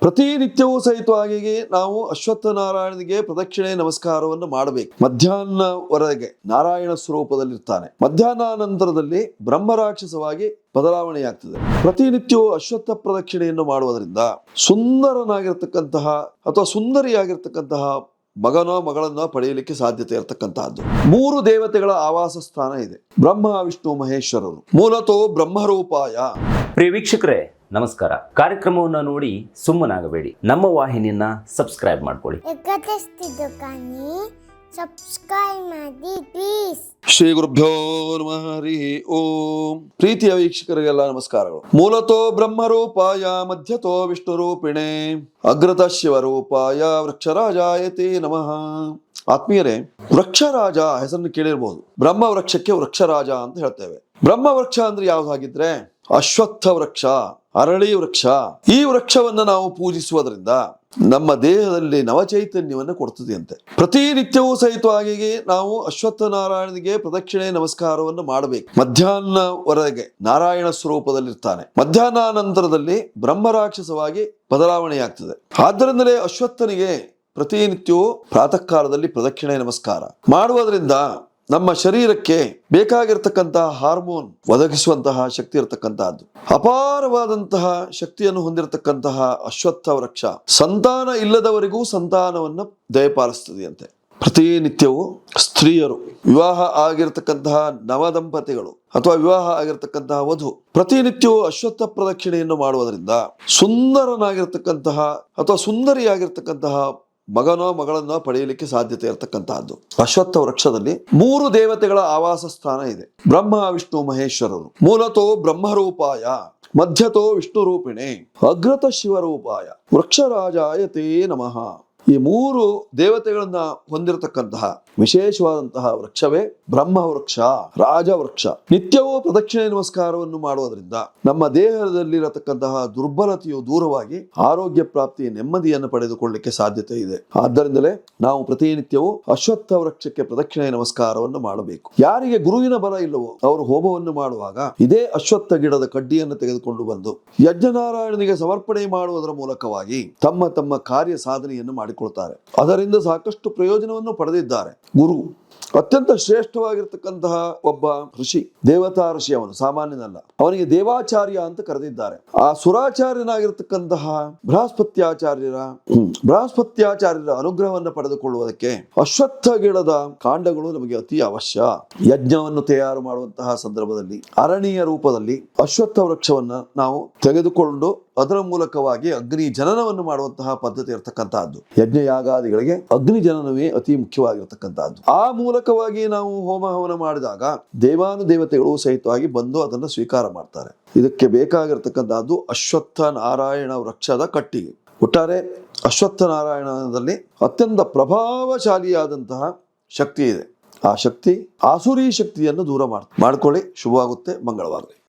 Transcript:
ಪ್ರತಿನಿತ್ಯವೂ ಸಹಿತವಾಗಿ ನಾವು ಅಶ್ವತ್ಥ ನಾರಾಯಣನಿಗೆ ಪ್ರದಕ್ಷಿಣೆ ನಮಸ್ಕಾರವನ್ನು ಮಾಡಬೇಕು. ಮಧ್ಯಾಹ್ನವರೆಗೆ ನಾರಾಯಣ ಸ್ವರೂಪದಲ್ಲಿರ್ತಾನೆ. ಮಧ್ಯಾಹ್ನ ನಂತರದಲ್ಲಿ ಬ್ರಹ್ಮರಾಕ್ಷಸವಾಗಿ ಬದಲಾವಣೆಯಾಗ್ತದೆ. ಪ್ರತಿನಿತ್ಯವೂ ಅಶ್ವತ್ಥ ಪ್ರದಕ್ಷಿಣೆಯನ್ನು ಮಾಡುವುದರಿಂದ ಸುಂದರನಾಗಿರ್ತಕ್ಕಂತಹ ಅಥವಾ ಸುಂದರಿಯಾಗಿರ್ತಕ್ಕಂತಹ ಮಗನ ಮಗಳನ್ನೋ ಪಡೆಯಲಿಕ್ಕೆ ಸಾಧ್ಯತೆ ಇರತಕ್ಕಂತಹದ್ದು. ಮೂರು ದೇವತೆಗಳ ಆವಾಸ ಸ್ಥಾನ ಇದೆ. ಬ್ರಹ್ಮ, ವಿಷ್ಣು, ಮಹೇಶ್ವರರು. ಮೂಲತೋ ಬ್ರಹ್ಮರೂಪಾಯ. ಪ್ರಿಯ ವೀಕ್ಷಕರೇ ನಮಸ್ಕಾರ. ಕಾರ್ಯಕ್ರಮವನ್ನು ನೋಡಿ ಸುಮ್ಮನಾಗಬೇಡಿ. ನಮ್ಮ ವಾಹಿನಿಯನ್ನ ಸಬ್ಸ್ಕ್ರೈಬ್ ಮಾಡ್ಕೊಳ್ಳಿ. ಎಕ್ಕತ್ತಿಸ್ತಿದ್ದು ಸಬ್ಸ್ಕ್ರೈಬ್ ಮಾಡಿ ಪ್ಲೀಸ್ ಶ್ರೀ ಗುರುಭ್ಯೋ ನಮಃ ಹರಿ ಓಂ. ಪ್ರೀತಿಯ ವೀಕ್ಷಕರಿಗೆಲ್ಲ ನಮಸ್ಕಾರಗಳು. ಮೂಲತೋ ಬ್ರಹ್ಮರೂಪಾಯ ಮಧ್ಯತೋ ವಿಷ್ಣು ರೂಪಿಣೆ ಅಗ್ರತ ಶಿವರೂಪಾಯ ವೃಕ್ಷರಾಜಾಯತೆ ನಮಃ. ಆತ್ಮೀಯರೇ ವೃಕ್ಷರಾಜ ಹೆಸರನ್ನು ಕೇಳಿರ್ಬೋದು. ಬ್ರಹ್ಮ ವೃಕ್ಷಕ್ಕೆ ವೃಕ್ಷರಾಜ ಅಂತ ಹೇಳ್ತೇವೆ. ಬ್ರಹ್ಮ ವೃಕ್ಷ ಅಂದ್ರೆ ಯಾವ್ದಾಗಿದ್ರೆ ಅಶ್ವತ್ಥ ವೃಕ್ಷ. ಅರಳಿ ವೃಕ್ಷ. ಈ ವೃಕ್ಷವನ್ನ ನಾವು ಪೂಜಿಸುವುದರಿಂದ ನಮ್ಮ ದೇಹದಲ್ಲಿ ನವಚೈತನ್ಯವನ್ನು ಕೊಡ್ತದೆಯಂತೆ. ಪ್ರತಿನಿತ್ಯವೂ ಸಹಿತವಾಗಿ ನಾವು ಅಶ್ವತ್ಥ ನಾರಾಯಣನಿಗೆ ಪ್ರದಕ್ಷಿಣೆ ನಮಸ್ಕಾರವನ್ನು ಮಾಡಬೇಕು. ಮಧ್ಯಾಹ್ನವರೆಗೆ ನಾರಾಯಣ ಸ್ವರೂಪದಲ್ಲಿರ್ತಾನೆ. ಮಧ್ಯಾಹ್ನ ನಂತರದಲ್ಲಿ ಬ್ರಹ್ಮರಾಕ್ಷಸವಾಗಿ ಬದಲಾವಣೆಯಾಗ್ತದೆ. ಆದ್ದರಿಂದಲೇ ಅಶ್ವತ್ಥನಿಗೆ ಪ್ರತಿನಿತ್ಯವೂ ಪ್ರಾತಃ ಕಾಲದಲ್ಲಿ ಪ್ರದಕ್ಷಿಣೆ ನಮಸ್ಕಾರ. ಮಾಡುವುದರಿಂದ ನಮ್ಮ ಶರೀರಕ್ಕೆ ಬೇಕಾಗಿರ್ತಕ್ಕಂತಹ ಹಾರ್ಮೋನ್ ಒದಗಿಸುವಂತಹ ಶಕ್ತಿ ಇರತಕ್ಕಂತಹದ್ದು. ಅಪಾರವಾದಂತಹ ಶಕ್ತಿಯನ್ನು ಹೊಂದಿರತಕ್ಕಂತಹ ಅಶ್ವತ್ಥ ವೃಕ್ಷ ಸಂತಾನ ಇಲ್ಲದವರಿಗೂ ಸಂತಾನವನ್ನು ದಯಪಾಲಿಸ್ತದೆಯಂತೆ ಪ್ರತಿನಿತ್ಯವೂ ಸ್ತ್ರೀಯರು ವಿವಾಹ ಆಗಿರತಕ್ಕಂತಹ ನವದಂಪತಿಗಳು ಅಥವಾ ವಿವಾಹ ಆಗಿರತಕ್ಕಂತಹ ವಧು ಪ್ರತಿನಿತ್ಯವೂ ಅಶ್ವತ್ಥ ಪ್ರದಕ್ಷಿಣೆಯನ್ನು ಮಾಡುವುದರಿಂದ ಸುಂದರನಾಗಿರ್ತಕ್ಕಂತಹ ಅಥವಾ ಸುಂದರಿಯಾಗಿರ್ತಕ್ಕಂತಹ ಮಗನೋ ಮಗಳನ್ನೋ ಪಡೆಯಲಿಕ್ಕೆ ಸಾಧ್ಯತೆ ಇರತಕ್ಕಂತಹದ್ದು. ಅಶ್ವತ್ಥ ವೃಕ್ಷದಲ್ಲಿ ಮೂರು ದೇವತೆಗಳ ಆವಾಸ ಸ್ಥಾನ ಇದೆ. ಬ್ರಹ್ಮ, ವಿಷ್ಣು, ಮಹೇಶ್ವರರು. ಮೂಲತೋ ಬ್ರಹ್ಮರೂಪಾಯ, ಮಧ್ಯತೋ ವಿಷ್ಣು ರೂಪಿಣೆ ಅಗ್ರತ ಶಿವರೂಪಾಯ, ವೃಕ್ಷರಾಜಾಯತೇ ನಮಃ. ಈ ಮೂರು ದೇವತೆಗಳನ್ನ ಹೊಂದಿರತಕ್ಕಂತಹ ವಿಶೇಷವಾದಂತಹ ವೃಕ್ಷವೇ ಬ್ರಹ್ಮ ವೃಕ್ಷ ರಾಜ ವೃಕ್ಷ ನಿತ್ಯವೂ ಪ್ರದಕ್ಷಿಣೆ ನಮಸ್ಕಾರವನ್ನು ಮಾಡುವುದರಿಂದ ನಮ್ಮ ದೇಹದಲ್ಲಿರತಕ್ಕಂತಹ ದುರ್ಬಲತೆಯು ದೂರವಾಗಿ ಆರೋಗ್ಯ ಪ್ರಾಪ್ತಿ ನೆಮ್ಮದಿಯನ್ನು ಪಡೆದುಕೊಳ್ಳಲಿಕ್ಕೆ ಸಾಧ್ಯತೆ ಇದೆ. ಆದ್ದರಿಂದಲೇ ನಾವು ಪ್ರತಿನಿತ್ಯವೂ ಅಶ್ವತ್ಥ ವೃಕ್ಷಕ್ಕೆ ಪ್ರದಕ್ಷಿಣೆ ನಮಸ್ಕಾರವನ್ನು ಮಾಡಬೇಕು. ಯಾರಿಗೆ ಗುರುವಿನ ಬಲ ಇಲ್ಲವೋ ಅವರು ಹೋಮವನ್ನು ಮಾಡುವಾಗ ಇದೇ ಅಶ್ವತ್ಥ ಗಿಡದ ಕಡ್ಡಿಯನ್ನು ತೆಗೆದುಕೊಂಡು ಬಂದು ಯಜ್ಞನಾರಾಯಣನಿಗೆ ಸಮರ್ಪಣೆ ಮಾಡುವುದರ ಮೂಲಕವಾಗಿ ತಮ್ಮ ತಮ್ಮ ಕಾರ್ಯ ಸಾಧನೆಯನ್ನು ಮಾಡಿಕೊಳ್ತಾರೆ. ಅದರಿಂದ ಸಾಕಷ್ಟು ಪ್ರಯೋಜನವನ್ನು ಪಡೆದಿದ್ದಾರೆ ಗುರು. ಅತ್ಯಂತ ಶ್ರೇಷ್ಠವಾಗಿರ್ತಕ್ಕಂತಹ ಒಬ್ಬ ಋಷಿ, ದೇವತಾ ಋಷಿ ಅವನು, ಸಾಮಾನ್ಯನಲ್ಲ. ಅವನಿಗೆ ದೇವಾಚಾರ್ಯ ಅಂತ ಕರೆದಿದ್ದಾರೆ. ಆ ಸುರಾಚಾರ್ಯನಾಗಿರ್ತಕ್ಕಂತಹ ಬೃಹಸ್ಪತ್ಯಾಚಾರ್ಯರ ಬೃಹಸ್ಪತ್ಯಾಚಾರ್ಯರ ಅನುಗ್ರಹವನ್ನು ಪಡೆದುಕೊಳ್ಳುವುದಕ್ಕೆ ಅಶ್ವತ್ಥ ಗಿಡದ ಕಾಂಡಗಳು ನಮಗೆ ಅತಿ ಅವಶ್ಯ. ಯಜ್ಞವನ್ನು ತಯಾರು ಮಾಡುವಂತಹ ಸಂದರ್ಭದಲ್ಲಿ ಅರಣ್ಯ ರೂಪದಲ್ಲಿ ಅಶ್ವತ್ಥ ವೃಕ್ಷವನ್ನ ನಾವು ತೆಗೆದುಕೊಂಡು ಅದರ ಮೂಲಕವಾಗಿ ಅಗ್ನಿ ಜನನವನ್ನು ಮಾಡುವಂತಹ ಪದ್ಧತಿ ಇರತಕ್ಕಂತಹದ್ದು. ಯಜ್ಞ ಯಾಗಾದಿಗಳಿಗೆ ಅಗ್ನಿ ಜನನವೇ ಅತಿ ಮುಖ್ಯವಾಗಿರತಕ್ಕಂತಹದ್ದು. ಆ ಮೂಲಕವಾಗಿ ನಾವು ಹೋಮ ಹವನ ಮಾಡಿದಾಗ ದೇವಾನು ದೇವತೆಗಳು ಸಹಿತವಾಗಿ ಬಂದು ಅದನ್ನು ಸ್ವೀಕಾರ ಮಾಡ್ತಾರೆ. ಇದಕ್ಕೆ ಬೇಕಾಗಿರ್ತಕ್ಕಂಥದ್ದು ಅಶ್ವತ್ಥ ನಾರಾಯಣ ವೃಕ್ಷದ ಕಟ್ಟಿಗೆ. ಒಟ್ಟಾರೆ ಅಶ್ವತ್ಥ ನಾರಾಯಣದಲ್ಲಿ ಅತ್ಯಂತ ಪ್ರಭಾವಶಾಲಿಯಾದಂತಹ ಶಕ್ತಿ ಇದೆ. ಆ ಶಕ್ತಿ ಆಸುರಿ ಶಕ್ತಿಯನ್ನು ದೂರ ಮಾಡ್, ಮಾಡ್ಕೊಳ್ಳಿ. ಶುಭವಾಗುತ್ತೆ. ಮಂಗಳವಾಗಲಿ.